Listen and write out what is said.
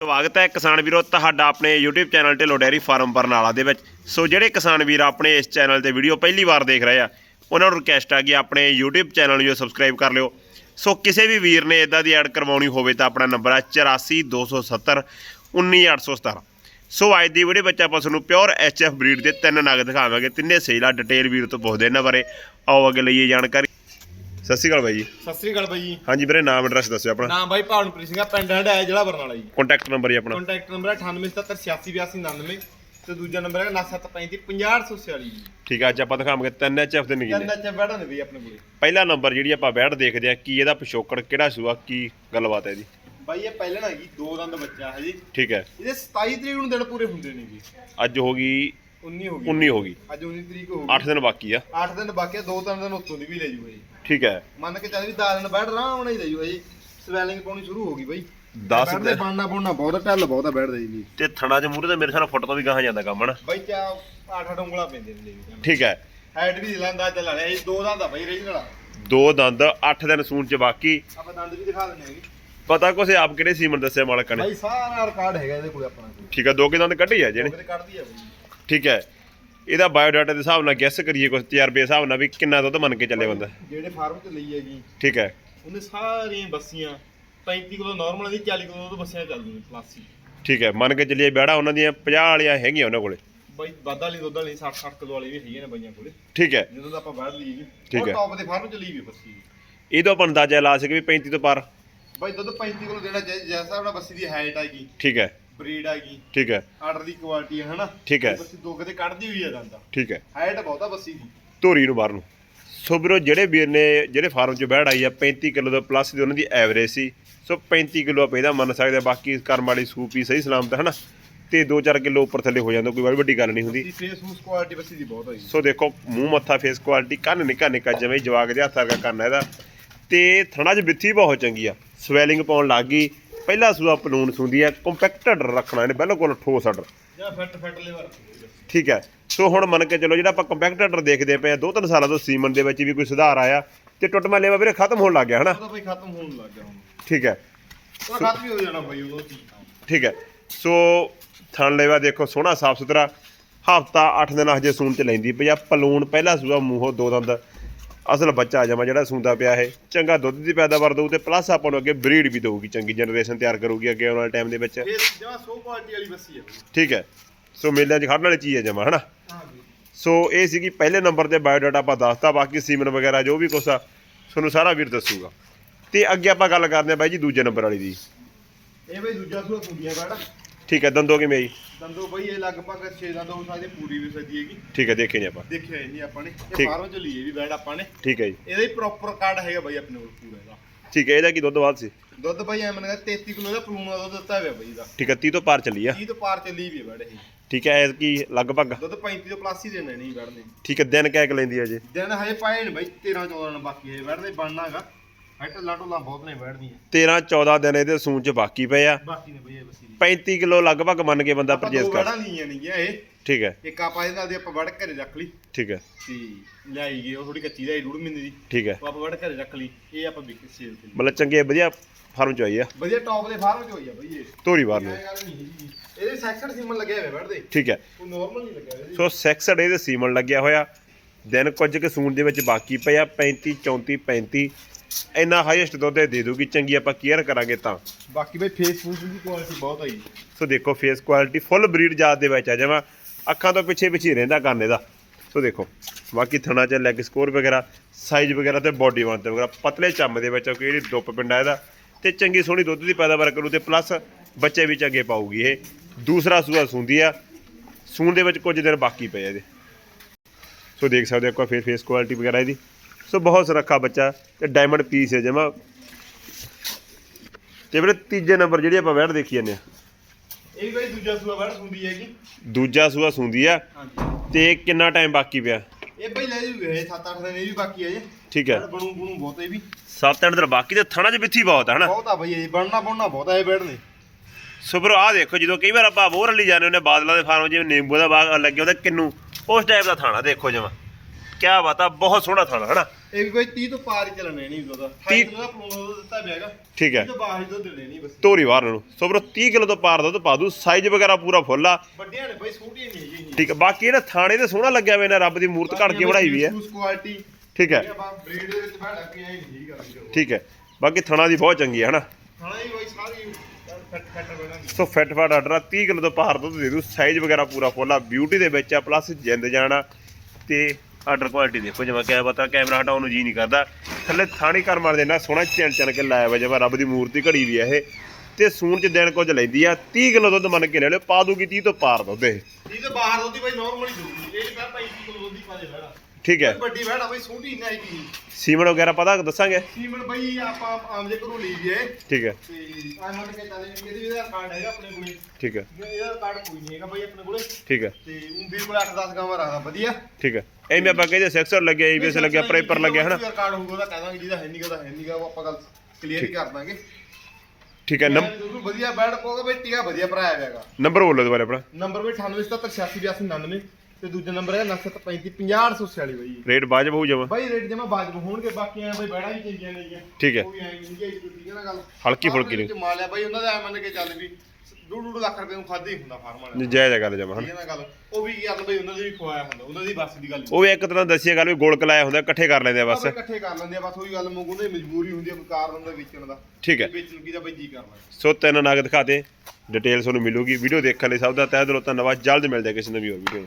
ਸਵਾਗਤ ਹੈ ਕਿਸਾਨ ਵੀਰੋ ਤੁਹਾਡਾ ਆਪਣੇ YouTube channel Dhillon dairy farm Barnala ਦੇ ਵਿੱਚ। ਸੋ ਜਿਹੜੇ ਕਿਸਾਨ ਵੀਰ ਆਪਣੇ ਇਸ ਚੈਨਲ ਤੇ ਵੀਡੀਓ ਪਹਿਲੀ ਵਾਰ ਦੇਖ ਰਹੇ ਆ, ਉਹਨਾਂ ਨੂੰ ਰਿਕਵੈਸਟ ਆ ਕਿ ਆਪਣੇ YouTube ਚੈਨਲ ਨੂੰ ਸਬਸਕ੍ਰਾਈਬ ਕਰ ਲਿਓ। ਸੋ ਕਿਸੇ ਵੀ ਵੀਰ ਨੇ ਇਦਾਂ ਦੀ ਐਡ ਕਰਵਾਉਣੀ ਹੋਵੇ ਤਾਂ ਆਪਣਾ ਨੰਬਰ ਹੈ 8427 19817 ਸੋ ਅੱਜ ਦੀ ਵੀਡੀਓ ਵਿੱਚ ਆਪਾਂ ਤੁਹਾਨੂੰ ਪਿਓਰ ਐਚਐਫ ਬਰੀਡ ਦੇ ਤਿੰਨ ਨਗ ਦਿਖਾਵਾਂਗੇ। ਤਿੰਨੇ ਸੇਲ ਆ ਡਿਟੇਲ ਵੀਰ ਤੋਂ ਪੁੱਛਦੇ ਇਹਨਾਂ ਬਾਰੇ। ਆਓ ਅੱਗੇ ਲਈਏ ਜਾਣਕਾਰੀ। ਸਤਿ ਸ਼੍ਰੀ ਅਕਾਲ ਬਾਈ ਜੀ। ਸਤਿ ਸ੍ਰੀ ਅਕਾਲ ਬਾਈ ਜੀ। ਹਾਂਜੀ ਵੀਰੇ ਨਾਮ ਐਡਰੈਸ ਦੱਸਿਓ ਆਪਣਾ। ਨਾਮ ਬਾਈ ਭਾਵਨਪ੍ਰੀਤ ਸਿੰਘ ਆ ਪਿੰਡ ਹੰਡਾ ਜ਼ਿਲ੍ਹਾ ਬਰਨਾਲਾ ਜੀ। ਕੰਟੈਕਟ ਨੰਬਰ ਜੀ ਆਪਣਾ। ਕੰਟੈਕਟ ਨੰਬਰ ਹੈ 9877868299 ਤੇ ਦੂਜਾ ਨੰਬਰ ਹੈ 9735500846 ਜੀ। ਠੀਕ ਆ ਅੱਜ ਆਪਾਂ ਦਿਖਾਵਾਂਗੇ ਤਿੰਨ ਐਚਐਫ ਦੇ ਨਗੀਨੇ ਚੰਦਾ ਚ ਬੈਠਾ ਨੇ ਬਈ ਆਪਣੇ ਕੋਲੇ। ਪਹਿਲਾ ਨੰਬਰ ਜਿਹੜੀ ਆਪਾਂ ਬੈਠ ਦੇਖਦੇ ਆ ਕੀ ਇਹਦਾ ਪਿਛੋਕੜ ਕਿਹੜਾ ਸੂਆ ਕੀ ਗੱਲਬਾਤ ਹੈ ਜੀ ਬਾਈ ਇਹ ਪਹਿਲਾਂ ਨਾ ਜੀ ਦੋ ਦੰਦ ਬੱਚਾ ਹੈ ਜੀ। ਠੀਕ ਹੈ। ਇਹਦੇ 27 ਤਰੀਕ ਨੂੰ ਦਿਨ ਪੂਰੇ ਹੁੰਦੇ ਨੇ ਜੀ ਅੱਜ ਹੋ ਗਈ 19 ਹੋ ਗਈ। 19 ਹੋ ਗਈ। ਅੱਜ 19 ਤਰੀਕ ਹੋ 8 ਦਿਨ ਬਾਕੀ ਆ। ਗਈ 8 ਦਿਨ ਬਾਕੀ ਆ, ਦੋ ਤਿੰਨ ਦਿਨ ਉੱਤੋਂ ਦੀ ਵੀ ਲੈ ਜੂਗਾ ਜੀ। ਠੀਕ ਹੈ। ਮੰਨ ਕੇ ਚੱਲ ਵੀ 10 ਦਿਨ ਬੈਠ ਆਰਾਮ ਨਾਲ ਹੀ ਲੈ ਜੂਗਾ ਜੀ। ਸਵੈਲਿੰਗ ਪਾਉਣੀ ਸ਼ੁਰੂ ਹੋ ਗਈ ਬਾਈ। 10 ਬੈਠਦੇ ਬਣਨਾ ਬਣਨਾ ਬਹੁਤ ਢੱਲ ਬਹੁਤ ਆ ਬੈਠਦੇ ਜੀ। ਤੇ ਥਣਾ ਚ ਮੂਰੇ ਤੇ ਮੇਰੇ ਸਾਹ ਫੁੱਟ ਤੋਂ ਵੀ ਗਾਹਾਂ ਜਾਂਦਾ ਕੰਮ ਹਨਾ? ਬਾਈ ਚਾ 8 ਉਂਗਲਾ ਪੈਂਦੇ ਨੇ ਜੀ। ਠੀਕ ਹੈ। ਹਾਈਟ ਵੀ ਲੈਂਦਾ ਚੱਲ ਰਿਹਾ ਇਹ ਦੋ ਦੰਦ ਆ ਬਾਈ ਰੀਜਨਲ ਦੋ ਦੰਦ 8 ਦਿਨ ਸੂਣ ਚ ਬਾਕੀ। ਆਪਾਂ ਦੰਦ ਵੀ ਦਿਖਾ ਦਿੰਦੇ ਹਾਂ ਪਤਾ ਕੁਛ ਆਪ ਕਿਹੜੇ ਸੀਮਨ ਦੱਸਿਆ ਮਾਲਕਾਂ ਨੇ? ਬਾਈ ਸਾਰਾ ਰਿਕਾਰਡ ਹੈਗਾ ਇਹਦੇ ਕੋਲ ਆਪਣਾ ਠੀਕ ਹੈ ਦੋ ਕੇ ਦੰਦ ਕੱਢੀ ਆ ਜਿਹੜੇ? ਕੱਢਦੀ ਆ ਠੀਕ ਹੈ। ਇਹਦਾ ਬਾਇਓਡਾਟਾ ਦੇ ਹਿਸਾਬ ਨਾਲ ਗੈਸ ਕਰੀਏ ਕੁਝ ਤਜਰਬੇ ਦੇ ਹਿਸਾਬ ਨਾਲ ਵੀ ਕਿੰਨਾ ਦੁੱਧ ਮੰਨ ਕੇ ਚੱਲੇ ਬੰਦਾ। ਜਿਹੜੇ ਫਾਰਮ ਤੇ ਲਈ ਹੈਗੀ। ਠੀਕ ਹੈ। ਉਹਨੇ ਸਾਰੀਆਂ ਬੱਸੀਆਂ 35 ਕਿਲੋ ਨਾਰਮਲ ਦੀ 40 ਕਿਲੋ ਤੋਂ ਬੱਸੀਆਂ ਚੱਲਦੀਆਂ ਪਲਾਸੀ ਠੀਕ ਹੈ ਮੰਨ ਕੇ ਚੱਲੀਏ ਬੈੜਾ ਉਹਨਾਂ ਦੀਆਂ 50 ਵਾਲੀਆਂ ਹੈਗੀਆਂ ਉਹਨਾਂ ਕੋਲੇ। ਬਾਈ ਵਾਧਾ ਵਾਲੀ ਦੁੱਧ ਵਾਲੀ 60 60 ਕਿਲੋ ਵਾਲੀ ਵੀ ਹੈਗੀਆਂ ਨੇ ਬਾਈਆਂ ਕੋਲੇ। ਠੀਕ ਹੈ। ਜਦੋਂ ਦਾ ਆਪਾਂ ਬਾਹਰ ਲਈ ਹੈਗੀ ਠੀਕ ਹੈ। ਟੌਪ ਦੇ ਫਾਰਮ ਚ ਲਈ ਵੀ ਬੱਸੀ। ਇਹ ਤੋਂ ਆਪਾਂ ਅੰਦਾਜ਼ਾ ਲਾ ਸਕੇ ਵੀ 35 ਤੋਂ ਪਾਰ। ਬਾਈ ਦੁੱਧ 35 ਕਿਲੋ ਦੇਣਾ ਚਾਹੀਦਾ ਜੈਸਾ ਆਪਣਾ ਬੱਸੀ ਦੀ ਹਾਈਟ ਆਏਗੀ ਠੀਕ ਹੈ। ਬਰੀਡ ਆਏਗੀ ਠੀਕ ਹੈ। ਆਰਡਰ ਦੀ ਕੁਆਲਿਟੀ ਹੈ ਹਨਾ? ਠੀਕ ਹੈ। ਬੱਸੀ ਦੋ ਕਦੇ ਕੱਢਦੀ ਹੋਈ ਹੈ ਦੰਦਾ ਠੀਕ ਹੈ। ਹਾਈਟ ਬਹੁਤਾ ਬੱਸੀ ਦੀ। ਧੋਰੀ ਨੂੰ ਬਾਹਰ ਨੂੰ। ਸੋ ਵੀਰੋ ਜਿਹੜੇ ਵੀਰ ਨੇ ਜਿਹੜੇ ਫਾਰਮ 'ਚ ਬੈੜ ਆਈ ਆ 35 ਕਿਲੋ ਤੋਂ ਪਲੱਸ ਦੀ ਉਹਨਾਂ ਦੀ ਐਵਰੇਜ ਸੀ। ਸੋ 35 ਕਿਲੋ ਆਪਾਂ ਇਹਦਾ ਮੰਨ ਸਕਦੇ ਹਾਂ, ਬਾਕੀ ਕਰਮ ਵਾਲੀ ਸੂਪ ਹੀ ਸਹੀ ਸਲਾਮਤ ਹੈ ਹਨਾ? ਤੇ 2-4 ਕਿਲੋ ਉੱਪਰ ਥੱਲੇ ਹੋ ਜਾਂਦਾ ਕੋਈ ਬੜੀ ਵੱਡੀ ਗੱਲ ਨਹੀਂ ਹੁੰਦੀ। ਦੀ ਫੇਸ ਫੂਸ ਕੁਆਲਿਟੀ ਬੱਸੀ ਦੀ ਬਹੁਤ ਆਈ ਸੋ ਦੇਖੋ ਮੂੰਹ ਮੱਥਾ ਫੇਸ ਕੁਆਲਿਟੀ ਕੰਨ ਨਿੱਕਾ ਨਿੱਕਾ ਜਿਵੇਂ ਜਵਾਗ ਦੇ ਹੱਥ ਵਰਗਾ ਕੰਨ ਆ ਇਹਦਾ। ਤੇ ਥਣਾ 'ਚ ਬਿੱਥੀ ਬਹੁਤ ਚੰਗੀ ਆ। ਸਵੈਲਿੰਗ ਪਾਉਣ ਲੱਗ ਗਈ। ਪਹਿਲਾ ਸੂਆ ਪਲੂਨ ਸੁੰਦੀ ਆ ਕੰਪੈਕਟਡ ਰੱਖਣਾ ਇਹਨੇ ਬਿਲਕੁਲ ਠੋਸ ਆਰਡਰ ਜਾਂ ਫਿੱਟ ਫਿੱਟ ਲਿਵਰ ਠੀਕ ਹੈ। ਸੋ ਹੁਣ ਮੰਨ ਕੇ ਚੱਲੋ ਜਿਹੜਾ ਆਪਾਂ ਕੰਪੈਕਟਰ ਦੇਖਦੇ ਪਏ ਆ ਦੋ ਤਿੰਨ ਸਾਲਾਂ ਤੋਂ ਸੀਮਨ ਦੇ ਵਿੱਚ ਵੀ ਕੋਈ ਸੁਧਾਰ ਆਇਆ ਤੇ ਟੁੱਟਮਾ ਲੇਵਾ ਵੀਰੇ ਖਤਮ ਹੋਣ ਲੱਗ ਗਿਆ ਹਨਾ? ਉਹਦਾ ਬਈ ਖਤਮ ਹੋਣ ਲੱਗ ਗਿਆ ਹੁਣ। ਠੀਕ ਹੈ। ਉਹ ਖਤਮ ਹੀ ਹੋ ਜਾਣਾ ਬਈ ਚੀਜ਼ ਠੀਕ ਹੈ। ਸੋ ਥਣ ਲੇਵਾ ਦੇਖੋ ਸੋਹਣਾ ਸਾਫ਼ ਸੁਥਰਾ ਹਫਤਾ 8 ਦਿਨ ਹਜੇ ਸੂਣ ਚ ਲੈਂਦੀ ਪਈ ਆ। ਪਲੂਣ ਪਹਿਲਾ ਸੂਆ ਮੂੰਹੋਂ ਦੋ ਦੰਦ। ਅਸਲ ਬੱਚਾ ਜਮਾ ਜਿਹੜਾ ਸੂੰਦਾ ਪਿਆ ਇਹ ਚੰਗਾ ਦੁੱਧ ਦੀ ਪੈਦਾਵਾਰ ਦਊ ਤੇ ਪਲੱਸ ਆਪਾਂ ਨੂੰ ਅੱਗੇ ਬਰੀਡ ਵੀ ਦਊਗੀ ਚੰਗੀ ਜਨਰੇਸ਼ਨ ਤਿਆਰ ਕਰੂਗੀ ਅੱਗੇ ਆਉਣ ਵਾਲੇ ਟਾਈਮ ਦੇ ਵਿੱਚ। ਫੇਸ ਜਮਾ ਸੋ ਕੁਆਲਿਟੀ ਵਾਲੀ ਬੱਸੀ ਹੈ ਠੀਕ ਹੈ। ਸੋ ਮੇਲਿਆਂ 'ਚ ਖੜਨ ਵਾਲੀ ਚੀਜ਼ ਹੈ ਜਮਾ ਹਨਾ? ਹਾਂ ਸੋ ਇਹ ਸੀਗੀ ਪਹਿਲੇ ਨੰਬਰ ਤੇ ਬਾਇਓਡਾਟਾ ਆਪਾਂ ਦੱਸਤਾ ਬਾਕੀ ਸੀਮਨ ਵਗੈਰਾ ਜੋ ਵੀ ਕੁਛ ਆ ਤੁਹਾਨੂੰ ਸਾਰਾ ਵੀਰ ਦੱਸੂਗਾ। ਤੇ ਅੱਗੇ ਆਪਾਂ ਗੱਲ ਕਰਦੇ ਆ ਬਾਈ ਜੀ ਦੂਜੇ ਨੰਬਰ ਵਾਲੀ ਦੀ। ਇਹ ਬਈ ਦੂਜਾ ਸੂਆ ਕੁੰਡੀਆਂ ਠੀਕ ਹੈ ਦੰਦੋ ਕਿਵੇਂ ਜੀ। ਦੰਦੋ ਬਈ ਇਹ ਲਗਭਗ 6 ਦੰਦ ਹੋ ਸਕਦੇ ਪੂਰੀ ਵੀ ਸਦੀ ਹੈਗੀ। ਠੀਕ ਹੈ ਦੇਖੇ ਨੇ ਆਪਾਂ। ਦੇਖਿਆ ਨਹੀਂ ਆਪਾਂ ਨੇ। ਇਹ ਠੀਕ। ਫਾਰਮ ਚ ਲਈ ਇਹ ਵੀ ਬੈੜ ਆਪਾਂ ਨੇ। ਠੀਕ ਹੈ ਜੀ। ਇਹਦਾ ਹੀ ਪ੍ਰੋਪਰ ਕਾਰਡ ਹੈਗਾ ਬਈ ਆਪਣੇ ਕੋਲ ਪੂਰਾ ਇਹਦਾ। ਠੀਕ ਹੈ ਇਹਦਾ ਕੀ ਦੁੱਧ ਬਾਅਦ ਸੀ ਦੁੱਧ ਬਈ ਐ ਮੰਨਗਾ 33 ਕਿਲੋ ਦਾ ਪਲੂਣ ਦਾ ਦੁੱਧ ਦਿੱਤਾ ਹੋਇਆ ਬਈ ਦਾ ਠੀਕ ਹੈ 30 ਤੋਂ ਪਾਰ ਚੱਲੀ ਆ। 30 ਤੋਂ ਪਾਰ ਚੱਲੀ ਵੀ ਹੈ ਬੈੜ ਇਹ। ਠੀਕ ਹੈ ਇਹ ਕੀ ਲਗਭਗ। ਦੁੱਧ 35 ਤੋਂ ਪਲੱਸ ਹੀ ਦੇਣਾ ਨਹੀਂ ਬੈੜ ਨੇ ਠੀਕ ਹੈ ਦਿਨ ਕਹਿ ਕੇ ਲੈਂਦੀ ਹੈ ਜੀ ਦਿਨ ਹਜੇ ਪਾਏ ਨੇ ਬਈ 13 14 ਦਿਨ ਬਾਕੀ ਹੈ ਬੈੜ ਦੇ ਬਣਨਾਗਾ ਹਟ ਲਾਟੋਲਾ ਬਹੁਤ ਨੇ ਬੈੜਦੀਆਂ 13 14 ਦਿਨ ਇਹਦੇ ਸੂਣ ਚ ਬਾਕੀ ਪਏ ਆ। ਬਾਕੀ ਨੇ ਬਈ ਇਹ ਬੱਸੀ ਦੀ। 35 ਕਿਲੋ ਲਗਭਗ ਮੰਨ ਕੇ ਬੰਦਾ ਪਰਚੇਸ ਕਰ ਬੈੜਾਂ ਲਈਆਂ ਨਹੀਂ ਗਿਆ ਇਹ। ਠੀਕ ਹੈ। ਇੱਕ ਆਪਾਂ ਇਹਦੇ ਨਾਲ ਦੀ ਆਪਾਂ ਵੜ ਘਰੇ ਰੱਖ ਲਈ। ਠੀਕ ਹੈ। ਤੇ ਲਿਆਈ ਗਈ ਉਹ ਥੋੜੀ ਕੱਚੀ ਲਿਆਈ ਡੂੜ ਮਹੀਨੇ ਦੀ। ਠੀਕ ਹੈ। ਉਹ ਆਪਾਂ ਵੜ ਘਰੇ ਰੱਖ ਲਈ ਇਹ ਆਪਾਂ ਵਿਕ ਸੇਲ ਤੇ ਲਈ। ਮਤਲਬ ਚੰਗੇ ਵਧੀਆ ਫਾਰਮ ਚ ਆਈ ਆ। ਵਧੀਆ ਟੌਪ ਦੇ ਫਾਰਮ ਚ ਹੋਈ ਆ ਬਈ ਇਹ। ਧੋਰੀ ਬਾਰ ਨੂੰ। ਇਹਦੇ ਸੈਕਸ਼ਨ ਸਿਮਨ ਲੱਗਿਆ ਹੋਇਆ ਵੜਦੇ। ਠੀਕ ਹੈ। ਕੋਈ ਨਾਰਮਲ ਨਹੀਂ ਲੱਗਿਆ ਹੋਇਆ ਸੋ ਸੈਕਸਡ ਇਹਦੇ ਸੀਮਨ ਲੱਗਿਆ ਹੋਇਆ। ਦਿਨ ਕੁਝ ਕੁ ਸੂਣ ਦੇ ਵਿੱਚ ਬਾਕੀ ਪਿਆ 35 34 35 ਇੰਨਾ ਹਾਈਐਸਟ ਦੁੱਧ ਇਹ ਦੇ ਦੂਗੀ ਚੰਗੀ ਆਪਾਂ ਕੇਅਰ ਕਰਾਂਗੇ ਤਾਂ। ਬਾਕੀ ਬਈ ਫੇਸ ਫੂਸ ਦੀ ਕੁਆਲਿਟੀ ਬਹੁਤ ਆਈ ਸੋ ਦੇਖੋ ਫੇਸ ਕੁਆਲਿਟੀ ਫੁੱਲ ਬਰੀਡ ਜਾਤ ਦੇ ਵਿੱਚ ਆ ਜਾਵਾਂ। ਅੱਖਾਂ ਤੋਂ ਪਿੱਛੇ ਪਿੱਛੇ ਰਹਿੰਦਾ ਕੰਨ ਇਹਦਾ। ਸੋ ਦੇਖੋ ਬਾਕੀ ਥਣਾ ਚ ਲੈਗ ਸਕੋਰ ਵਗੈਰਾ ਸਾਈਜ਼ ਵਗੈਰਾ ਤੇ ਬਾਡੀ ਵਾਂਤ ਵਗੈਰਾ ਪਤਲੇ ਚੰਮ ਦੇ ਵਿੱਚ ਕਿਉਂਕਿ ਜਿਹੜੀ ਡੁੱਪ ਪਿੰਡਾ ਇਹਦਾ। ਤੇ ਚੰਗੀ ਸੋਹਣੀ ਦੁੱਧ ਦੀ ਪੈਦਾਵਾਰ ਕਰੂ ਤੇ ਪਲੱਸ ਬੱਚੇ ਵੀ ਚੰਗੇ ਪਾਊਗੀ ਇਹ। ਦੂਸਰਾ ਸੂਆ ਸੂੰਦੀ ਆ। ਸੂਣ ਦੇ ਵਿੱਚ ਕੁਝ ਦਿਨ ਬਾਕੀ ਪਏ ਇਹਦੇ। ਸੋ ਦੇਖ ਸਕਦੇ ਹੋ ਆਪਾਂ ਫੇਸ ਫੇਸ ਕੁਆਲਿਟੀ ਵਗੈਰਾ ਇਹਦੀ। ਸੋ ਬਹੁਤ ਸੁਰੱਖਾ ਬੱਚਾ ਤੇ ਡਾਇਮੰਡ ਪੀਸ ਹੈ ਜਮਾ। ਤੇ ਵੀਰੇ ਤੀਜੇ ਨੰਬਰ ਜਿਹੜੀ ਆਪਾਂ ਵੈਟ ਦੇਖੀ ਜਾਂਦੇ ਆ। ਇਹ ਬਈ ਦੂਜਾ ਸੂਆ ਵੜ ਹੁੰਦੀ ਹੈਗੀ। ਦੂਜਾ ਸੂਆ ਸੁੰਦੀ ਆ ਹਾਂਜੀ। ਤੇ ਕਿੰਨਾ ਟਾਈਮ ਬਾਕੀ ਪਿਆ? ਇਹ ਬਈ ਲੈ ਜੂਗੇ ਇਹ 7-8 ਦਿਨ ਇਹ ਵੀ ਬਾਕੀ ਹੈ ਜੇ। ਠੀਕ ਹੈ ਬਣੂ ਬਣੂ ਬਹੁਤ ਇਹ ਵੀ। 7-8 ਦਿਨ ਬਾਕੀ ਤੇ ਥਣਾ 'ਚ ਬਿੱਥੀ ਬਹੁਤ ਆ ਹਨਾ? ਬਹੁਤ ਆ ਬਈ ਇਹ ਬਣਨਾ ਬਣਨਾ ਬਹੁਤ ਆ ਇਹ ਬੈੜ ਨੇ ਸੋ ਵੀਰੋ ਆਹ ਦੇਖੋ ਜਦੋਂ ਕਈ ਵਾਰ ਆਪਾਂ ਬੋਰ ਲਈ ਜਾਂਦੇ ਹੁੰਦੇ ਬਾਦਲਾਂ ਦੇ ਫਾਰਮ ਜਿਵੇਂ ਨਿੰਬੂ ਦਾ ਬਾਗ ਲੱਗੇ ਹੁੰਦਾ ਕਿੰਨੂ ਉਸ ਟਾਈਪ ਦਾ ਥਾਣਾ ਦੇਖੋ ਜਮਾ। ਕਿਆ ਬਾਤ ਆ ਬਹੁਤ ਸੋਹਣਾ ਥਾਣਾ ਹਨਾ? ਇਹ ਵੀ ਕੋਈ 30 ਤੋਂ ਪਾਰ ਹੀ ਚੱਲਣੇ ਨਹੀਂ ਦੁੱਧ 28 ਕਿਲੋ ਦਾ ਪਲੋਂ ਦੁੱਧ ਦਿੱਤਾ ਪਿਆਗਾ ਠੀਕ ਹੈ। 30 ਤੋਂ ਬਾਹਰ ਹੀ ਦੁੱਧ ਦੇਣੇ ਨਹੀਂ ਬਸ। ਤੋਰੀ ਬਾਹਰ ਨੂੰ ਸੋ ਬਰੋ 30 ਕਿਲੋ ਤੋਂ ਪਾਰ ਦੁੱਧ ਪਾ ਦੂ। ਸਾਈਜ਼ ਵਗੈਰਾ ਪੂਰਾ ਫੁੱਲ ਆ। ਵੱਡੀਆਂ ਨੇ ਬਈ ਛੋਟੀਆਂ ਨਹੀਂ ਹੈਗੀਆਂ ਠੀਕ ਹੈ। ਬਾਕੀ ਇਹ ਨਾ ਥਾਣੇ ਤੇ ਸੋਹਣਾ ਲੱਗਿਆ ਹੋਇਆ ਨਾ ਰੱਬ ਦੀ ਮੂਰਤ ਘੜ ਕੇ ਬਣਾਈ ਵੀ ਹੈ। ਕੁਆਲਿਟੀ ਠੀਕ ਹੈ। ਇਹ ਬਾ ਬਰੀਡ ਦੇ ਵਿੱਚ ਬੈਠਾ ਕੇ ਆਈ ਨਹੀਂ ਕਰਦੀ ਠੀਕ ਹੈ। ਬਾਕੀ ਥਣਾ ਦੀ ਬਹੁਤ ਚੰਗੀ ਹੈ ਹਨਾ? ਹਾਂ ਇਹ ਬਈ ਸਾਰੀ ਸੋ ਫਿੱਟ ਫਾਟ ਆਰਡਰ ਆ। 30 ਕਿਲੋ ਤੋਂ ਪਾਰ ਦੁੱਧ ਦੇ ਦੂ। ਸਾਈਜ਼ ਵਗੈਰਾ ਪੂਰਾ ਫੁੱਲ ਆ। ਬਿਊਟੀ ਦੇ ਵਿੱਚ ਆ ਪਲੱਸ ਜਿੰਦ ਜਾਣਾ। ਤੇ ਆਰਡਰ ਕੁਆਲਿਟੀ ਦੇਖੋ ਜਿਵੇਂ ਕਿਹਾ ਪਤਾ ਕੈਮਰਾ ਹਟਾਉਣ ਨੂੰ ਜੀ ਨਹੀਂ ਕਰਦਾ। ਥੱਲੇ ਥਾਣੀ ਕਰ ਮਾਰ ਦੇਣਾ ਸੋਹਣਾ ਚਿਣ ਚਿਣ ਕੇ ਲਾਇਆ ਵਾ ਜਿਵੇਂ ਰੱਬ ਦੀ ਮੂਰਤੀ ਘੜੀ ਵੀ ਆ ਇਹ। ਤੇ ਸੂਣ ਚ ਦਿਨ ਕੁਝ ਲੈਂਦੀ ਆ 30 ਕਿਲੋ ਦੁੱਧ ਮੰਨ ਕੇ ਲੈ ਲਿਓ ਪਾ ਦੂਗੀ 30 ਤੋਂ ਪਾਰ ਦੁੱਧ ਇਹ। ਇਹ ਤਾਂ ਬਾਹਰ ਦੁੱਧ ਹੀ ਬਈ ਨਾਰਮਲ ਦੂਗੀ ਇਹ ਤਾਂ 35 ਕਿਲੋ ਦੁੱਧ ਹੀ ਪਾ ਦੇ ਬੈੜਾ ਠੀਕ ਹੈ। ਵੱਡੀ ਬੈੜਾ ਬਈ ਛੋਟੀ ਨਾ ਹੈਗੀ ਸੀਮਨ ਵਗੈਰਾ ਪਤਾ ਦੱਸਾਂਗੇ? ਸੀਮਨ ਬਈ ਆਪਾਂ ਆਮ ਜੇ ਘਰੋਂ ਲਈ ਜੇ ਠੀਕ ਹੈ। ਤੇ ਆ ਮੰਨ ਕੇ ਚੱਲੇ ਇਹਦੀ ਵੀ ਕਾਰਡ ਹੈਗਾ ਆਪਣੇ ਕੋਲੇ। ਠੀਕ ਹੈ। ਇਹਦਾ ਕਾਰਡ ਕੋਈ ਨਹੀਂ ਹੈਗਾ ਬਈ ਆਪਣੇ ਕੋਲੇ। ਠੀਕ ਹੈ। ਤੇ ਉਹ ਵੀਰ ਕੋਲ 8-10 ਗਾਵਾਂ ਰੱਖਦਾ ਵਧੀਆ। ਠੀਕ ਹੈ। ਐਵੇਂ ਆਪਾਂ ਕਹਿੰਦੇ ਸੈਕਸਰ ਲੱਗਿਆ ਈਬੀਐਸ ਲੱਗਿਆ ਪ੍ਰੇਪਰ ਲੱਗਿਆ ਹਨਾ? ਕਾਰਡ ਹੋਊਗਾ ਉਹਦਾ ਕਹਿ ਦਾਂਗੇ ਜਿਹਦਾ ਹੈ ਨਹੀਂਗਾ ਉਹਦਾ ਹੈ ਨਹੀਂਗਾ ਉਹ ਆਪਾਂ ਗੱਲ ਕਲੀਅਰ ਹੀ ਕਰ ਦਾਂਗੇ। ਠੀਕ ਹੈ ਨੰਬ- ਮੈਂ ਤੁਹਾਨੂੰ ਵਧੀਆ ਬੈਡ ਪਾਉਗਾ ਬਈ ਟੀਆ ਵਧੀਆ ਭਰਾਇਆ ਹੈਗਾ ਨੰਬਰ ਬੋਲੋ ਦੁਬਾਰਾ ਆਪਣਾ। ਨੰਬਰ ਬਈ 9877868299 ਤੇ ਦੂਜਾ ਨੰਬਰ ਹੈ 9735 ਬਈ ਰੇਟ ਬਾਜਬ ਹੋਊ ਜਮਾ। ਬਾਈ ਰੇਟ ਜਮਾ ਬਾਜਬ ਹੋਣਗੇ ਬਾਕੀ ਐ ਬਈ ਬੈੜਾ ਵੀ ਠੀਕ ਹੈ। ਕੋਈ ਐ ਨਹੀਂ ਠੀਕ ਹੈ ਨਾ ਗੱਲ। ਹਲਕੀ ਫੁਲਕੀ ਨਹੀਂ ਮਾਲਿਆ ਬਾਈ ਉਹਨਾਂ ਦਾ ਐ ਮੰਨ ਕੇ ਚੱਲ ਵੀ ਡੂਢ ਲੱਖ ਰੁਪਏ ਨੂੰ ਖਾਦੇ ਹੀ ਹੁੰਦਾ ਫਾਰਮ ਵਾਲਿਆਂ ਦਾ। ਜਾਇਜ਼ ਗੱਲ ਜਮਾ। ਠੀਕ ਹੈ ਨਾ ਗੱਲ? ਉਹ ਵੀ ਗੱਲ ਬਈ ਉਹਨਾਂ ਦੇ ਵੀ ਖਵਾਇਆ ਹੁੰਦਾ ਉਹਨਾਂ ਦੀ ਬੱਸ ਦੀ ਗੱਲ ਉਹ ਵੀ ਇੱਕ ਤਰ੍ਹਾਂ ਦੱਸੀਏ ਗੱਲ ਵੀ ਗੋਲਕ ਲਾਇਆ ਹੁੰਦਾ ਇਕੱਠੇ ਕਰ ਲੈਂਦੇ ਆ ਬਸ। ਇਕੱਠੇ ਕਰ ਲੈਂਦੇ ਆ ਬਸ ਉਹੀ ਗੱਲ ਮੰਗੂ ਦੀ ਮਜਬੂਰੀ ਹੁੰਦੀ ਆ ਕੋਈ ਕਾਰਨ ਹੁੰਦਾ ਵੇਚਣ ਦਾ। ਠੀਕ ਹੈ। ਵੇਚਣ ਕੀ ਦਾ ਬਈ ਜੀ ਕਰਨਾ ਸੋ ਤਿੰਨ ਨਗ ਦਿਖਾਤੇ ਡਿਟੇਲ ਤੁਹਾਨੂੰ ਮਿਲੂਗੀ ਵੀਡੀਓ ਦੇਖਣ ਲਈ ਸਭ ਦਾ ਤਹਿ ਦਿਲੋਂ ਧੰਨਵਾਦ ਜਲਦ ਮਿਲਦੇ ਹਾਂ ਕਿਸੇ ਨਵੀਂ ਹੋਰ ਵੀਡੀਓ